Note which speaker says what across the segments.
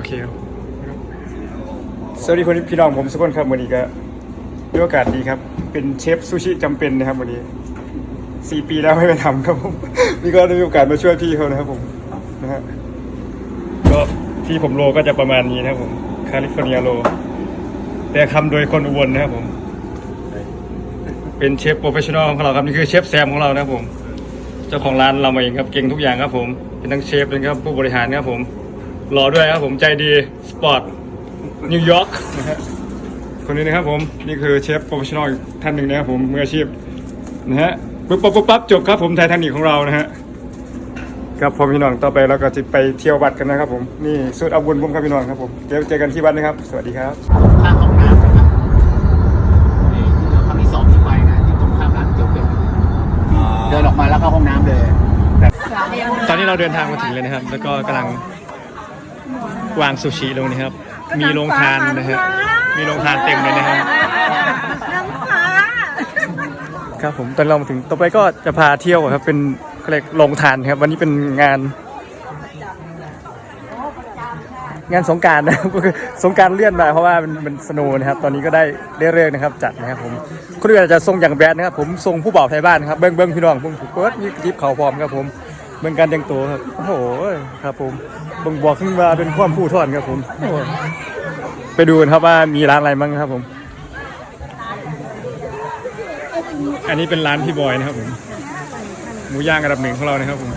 Speaker 1: อเคครับสวัสดีคนพี่น้องผมสุกนครับวันนี้ก็มีโอกาสดีครับ เป็นเชฟซูชิจำเป็นนะครับวันนี้สี่ปีแล้วไม่ไปทำครับผมนี่ก็ได้มีโอกาสมาช่วยพี่เขานะครับผมนะฮะก็ที่ผมโลก็จะประมาณนี้นะครับผมแคลิฟอร์เนียโล แต่ทำโดยคนอุบลนะครับผม เป็นเชฟโปรเฟชชั่นอลของเราครับนี่คือเชฟแซมของเรานะครับผม เจ้าของร้านเราเองครับเก่งทุกอย่างครับผม เป็นทั้งเชฟเป็นครับผู้บริหารครับผม รอด้วยครับผมใจดี สปอร์ต นิวยอร์กนะฮะคนนี้นะครับผมนี่คือเชฟโปรเฟชชั่นอลท่านหนึ่งนะครับผมมืออาชีพนะฮะปุ๊บปั๊บปุ๊บปั๊บจบครับผมไททานิกของเรานะฮะครับผมพี่น้องต่อไปเราก็จะไปเที่ยววัดกันนะครับผมนี่สุดอาบุญผมครับพี่น้องครับผมเจอเจอกันที่วัดนะครับ สวัสดีครับ
Speaker 2: ข้างห้องน้ำนะครับนี่ครั้งที่สองที่ไปนะที่ตรงข้ามร้านเกี๊ยวเป็ดเดินออกมาแล้วเข้าห้องน้ำเลย
Speaker 1: ตอนนี้เราเดินทางมาถึงเลยนะครับ แล้วก็กำลัง วางซูชิลงนะครับ มีโรงทานนะฮะมีโรงทานเต็มเลยนะครับ
Speaker 3: น้ำฟ้า
Speaker 1: ครับผมตอนเรามาถึงต่อไปก็จะพาเที่ยวครับ เป็นเขาเรียกโรงทานครับ วันนี้เป็นงาน งานสงกรารนะครับก็คือสงกรารเลื่อนมาเพราะว่ามันมันสโนว์นะครับ ตอนนี้ก็ได้ได้เลิกนะครับ จัดนะครับผมคนอื่นอาจจะทรงอย่างแบดนะครับ ผมทรงผู้บ่าวไทยบ้านครับเบิ้งเบิ้งพี่น้องผมเปิดมีจิบเขาพร้อมครับผม เบิ้งการแต่งตัวครับ โอ้โหครับผมบ่งบอกขึ้นมาเป็นความผู้ทอนครับผมโอ้โหไปดูกันครับว่ามีร้านอะไรบ้างครับผม อันนี้เป็นร้านพี่บอยนะครับผมหมูย่างอันดับหนึ่งของเรานะครับผม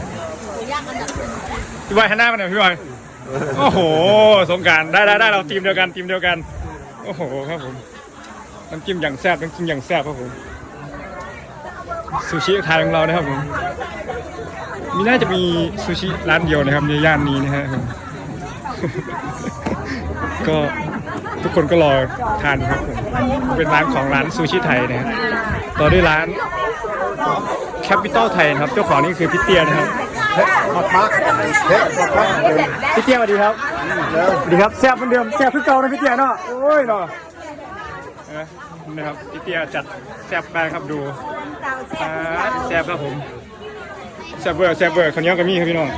Speaker 1: พี่บอยหันหน้ามาหน่อยพี่บอยโอ้โห สงการได้ได้ได้เราทีมเดียวกันทีมเดียวกัน โอ้โหครับผมน้ำจิ้มอย่างแซ่บน้ำจิ้มอย่างแซ่บครับผมซูชิไทยของเรานะครับผม มีน่าจะมีซูชิร้านเดียวนะครับในย่านนี้นะฮะก็ทุกคนก็รอทานครับผมเป็นร้านของร้านซูชิไทยนะครับต่อด้วยร้านแคปิตอลไทยนะครับ เจ้าของนี่คือพี่เตียนะครับ
Speaker 2: มากมากเฮ้ยมากมาก
Speaker 1: พี่เตี้ยสวัสดีครับสวัสดีครับแซ่บเหมือนเดิมแซ่บคือเก่านะพี่เตี้ยเนาะโอ้ยเนาะเออนะครับพี่เตี้ยจัดแซ่บไปครับดูอ่าแซ่บครับผม แซ่บเบอร์แซ่บเบอร์คนนี้ก็มีครับพี่น้อง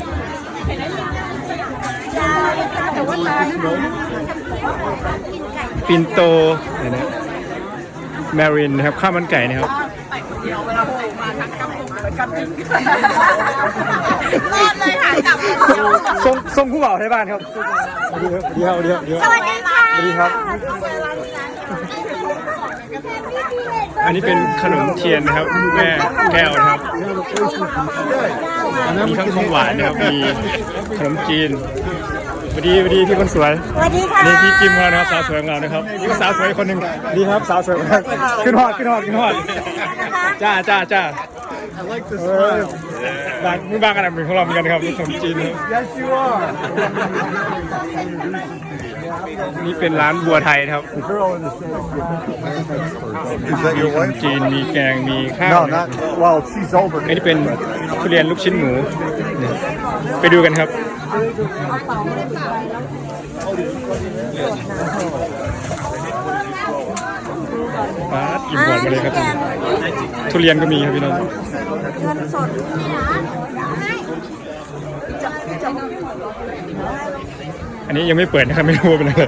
Speaker 1: ปินโตเนี่ยนะแมรินนะครับข้าวมันไก่นะครับ
Speaker 3: รอดเลยหายกลับมาเดียว
Speaker 1: ทรงทรงผู้บ่าวไทยบ้านครับสวัสดีครับสวัสดีครับสวัสดีครับ
Speaker 3: สวัสดีค่ะ
Speaker 1: สวัสดีครับ อันนี้เป็นขนมเทียนนะครับแม่แก้วนะครับมีทั้งของหวานนะครับมีขนมจีนสวัสดีสวัสดีพี่คนสวย
Speaker 3: สวัสดีค่ะ
Speaker 1: นี่พี่กิมของเรานะครับสาวสวยของเรานะครับนี่ก็สาวสวยอีกคนหนึ่งดีครับสาวสวยของเราขึ้นฮอดขึ้นฮอดขึ้นฮอดจ้าจ้าจ้า เออบางมือบางอันดับหนึ่งของเราเหมือนกันครับขนมจีนนะครับ
Speaker 2: Yes you are
Speaker 1: นี่เป็นร้านบัวไทยนะครับ
Speaker 2: girl in the Is that
Speaker 1: มี
Speaker 2: your
Speaker 1: ขนม
Speaker 2: wife?
Speaker 1: จีนมีแกงมีข้าว
Speaker 2: No
Speaker 1: นะครับ
Speaker 2: not well she's over
Speaker 1: อันนี้เป็นทุเรียนลูกชิ้นหมูไปดูกันครับ ปาดกินก่อนมาเลยครับผมทุเรียนก็มีครับพี่น้อง
Speaker 3: เงินสดมีนะ
Speaker 1: อันนี้ยังไม่เปิดนะครับไม่รู้ว่าเป็นอะไร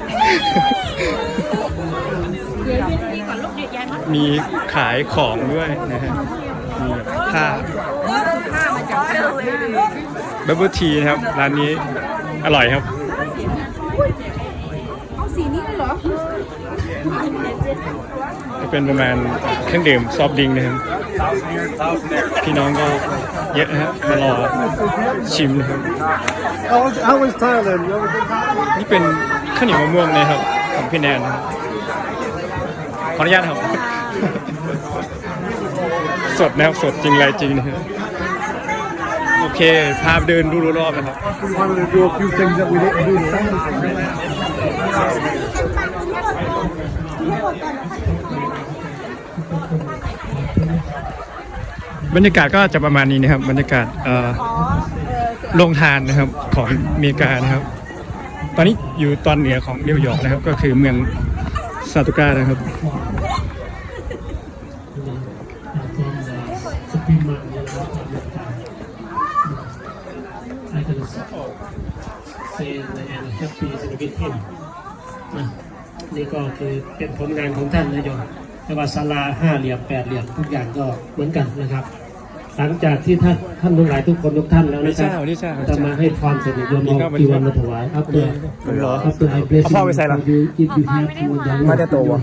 Speaker 1: มีขายของด้วยนะฮะมีแบบผ้าบับเบิลทีนะครับ ร้านนี้อร่อยครับจะเลยเหรอ ป็นประมาณเครื่องดื่มซอฟดิงนะครับพี่น้องก็เยอะนะฮะมารอชิมนะครับ
Speaker 2: How was, how was Thailand
Speaker 1: นี่เป็นข้าวเหนียวมะม่วงนะครับของพี่แนนครับขออนุญาตครับ สดนะครับสดจริงไรจริงนะครับโอเค พาไปเดินดูรอบๆนะครับ
Speaker 2: we wanted to do a few things that we didn't do in Thailand
Speaker 1: บรรยากาศก็จะประมาณนี้นะครับ บรรยากาศเอ่อโรงทานนะครับของอเมริกานะครับ ตอนนี้อยู่ตอนเหนือของนิวยอร์กนะครับ ก็คือเมืองซาตุก้านะครับ
Speaker 4: saying and happy is with him นะนี่ก็คือเป็นผลงานของท่านนะโยม ไม่ว่าศาลาห้าเหลี่ยมแปดเหลี่ยมทุกอย่างก็เหมือนกันนะครับ หลังจากที่ท่านท่านทั้งหลายทุกคนทุกท่านแล้วนะครับ
Speaker 1: นี่จ้านี่จ้า
Speaker 4: จะมาให้ความสนิทยม
Speaker 1: นี่
Speaker 4: เอา
Speaker 1: ครับ
Speaker 4: กีวันมาถวายอัพเดอร์อัพเดอร์ไอเบส
Speaker 1: เอาพ่อไปใส่หลัง
Speaker 4: you if you have to the
Speaker 1: มาแต่โตวะ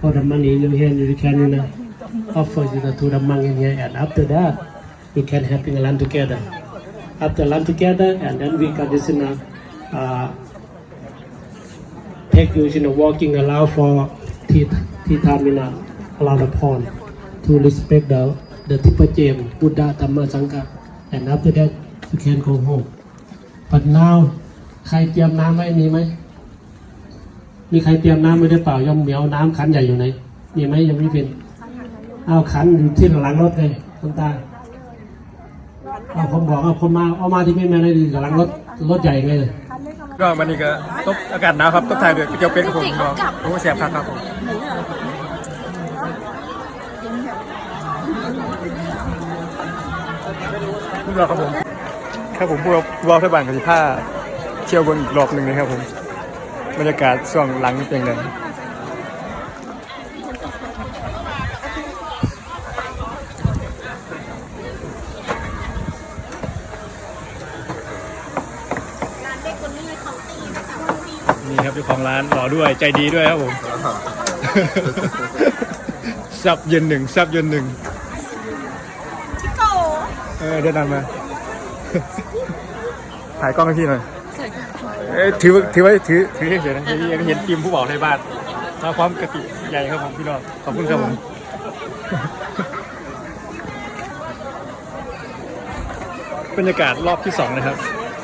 Speaker 4: for the money in your hand you can you know offer you the to the money in here and after that you can having a lunch together after lunch together and then we got this in a uh, take you you know walking around for tea tea time in a around the pond to respect the the Tipper James Buddha Dhamma Sangha and after that you can go home but now ใครเตรียมน้ำไว้มีไหม มีใครเตรียมน้ำไว้หรือเปล่าย่อมเหมียวน้ำขันใหญ่อยู่ไหน มีไหมยังไม่เป็นเอาขันอยู่ที่หลังรถเลยคุณตาเอาผมบอกเอาผมมาเอามาที่ไม่แม่ได้ดีกับหลังรถรถใหญ่ไงเลย
Speaker 1: ก็วันนี้ก็ตกอากาศหนาวครับตกทายเดือดก๋วยเตี๋ยวเป็ดครับผมก็ผมก็แซ่บครับครับผม พวกเราครับผมครับผมพวกเราวอลเทอร์บันกับที่ผ้าเที่ยวบนอีกรอบหนึ่งนะครับผมบรรยากาศช่วงหลังเป็นไงนี่ครับเจ้าของร้านหล่อด้วยใจดีด้วยครับผม ซับเย็นหนึ่งซับเย็นหนึ่ง
Speaker 3: พี่โก
Speaker 1: เออเดินนำมา ถ่ายกล้องให้พี่หน่อยเอ้ยถือถือไว้ถือถือเฉยๆนะเดี๋ยวยังเห็นทีมผู้บอกในบ้านมาพร้อมกระติกใหญ่ครับผมพี่น้องขอบคุณครับผมบรรยากาศรอบที่สองนะครับ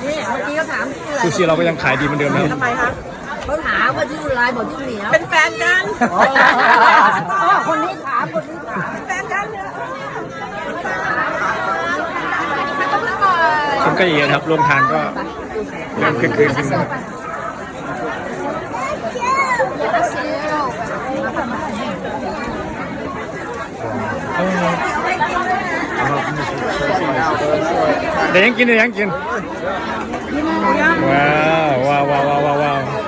Speaker 3: นี่เมื่อกี้ก็ถามชื่ออะไร
Speaker 1: ซูชิเราก็ยังขายดีเหมือนเดิมนะครับ
Speaker 3: ทำไมคะเขาถามว่าชื่ออะไรบอกชื่อเหนียวเป็นแฟนกันคนนี้ถามคนนี้ถามเป็นแฟนกันเนี่ย
Speaker 1: คนก็เยอะครับรวมทานก็เริ่มคึกคืนขึ้นครับเดี๋ยวยังกินเดี๋ยวยังกินว้าวว้าวว้าวว้าว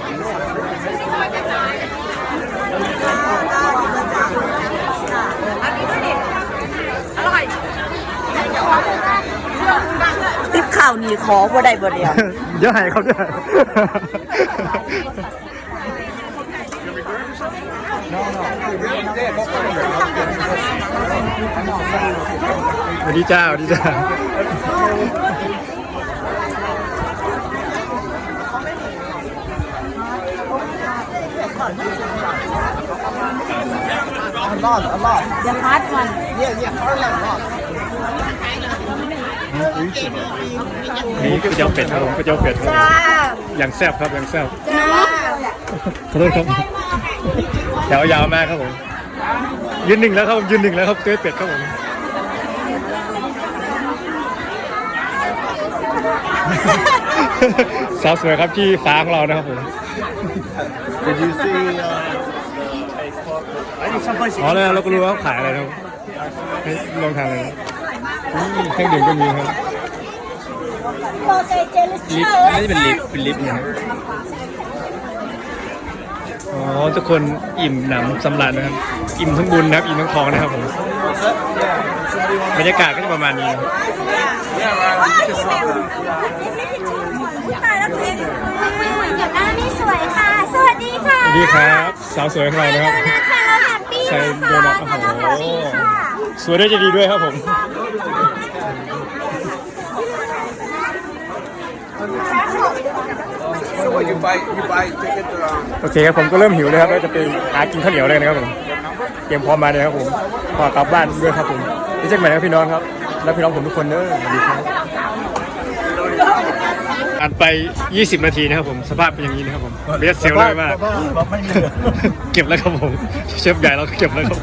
Speaker 3: ดีขอบ่ได้บ่เดียว
Speaker 1: เดี๋ยวให้เขาด้วยสวัสดีจ้าสวัสดีจ้า
Speaker 3: อย่าพัดมัน
Speaker 1: นี่ก๋วยเตี๋ยวเป็ดครับผมก๋วยเตี๋ยวเป็ดครับผม
Speaker 3: จ้า
Speaker 1: อย่างแซ่บครับอย่างแซ่บ
Speaker 3: จ้า
Speaker 1: ขอโทษครับแถวยาวมากครับผม ยืนหนึ่งแล้วครับผมยืนหนึ่งแล้วครับก๋วยเป็ดครับผมสาวสวยครับที่ฟ้าของเรานะครับผม
Speaker 2: Did you see
Speaker 1: อ๋อแล้วเราก็รู้ว่าเขาขายอะไรนะครับให้ลองทานเลยนะอืมเครื่องดื่มก็มีครับ
Speaker 3: โปเตเจลิเช
Speaker 1: ลิฟ
Speaker 3: อร์
Speaker 1: น่าจะเป็นลิฟเป็นลิฟนะครับอ๋อทุกคนอิ่มหนำสำราญนะครับ อิ่มทั้งบุญนะครับ อิ่มทั้งทองนะครับผม บรรยากาศก็จะประมาณนี้นะครับ
Speaker 3: ตายแล้วตัวเองกับหน้านี่สวยค่ะสวัสดีค่ะ
Speaker 1: สวัสดีครับ สาวสวยของเรานะครับ
Speaker 3: ค่ะเราแฮปปี้
Speaker 1: ใส่
Speaker 3: นะ
Speaker 1: โด
Speaker 3: คะ
Speaker 1: นัทโอ้โห
Speaker 3: น้องสวัสดีค่ะ
Speaker 1: สวยด้วยใจะดีด้วยครับผม
Speaker 2: So what you buy? You buy ticket around.
Speaker 1: โอเคครับผมก็เริ่มหิวเลยครับแล้วจะไปหากินข้าวเหนียวเลยนะครับผมเตรียมพร้อมมาเลยครับผมพอกลับบ้านด้วยครับผมนี่เจ๊ใหม่นะครับพี่น้องครับ แล้วพี่น้องผมทุกคนเด้อสวัสดีครับอัดไป 20 นาทีนะครับผมสภาพเป็นอย่างนี้นะครับผมเบสเซลเลยมากเก็บแล้วครับผมเชฟใหญ่เราก็เก็บแล้วครับ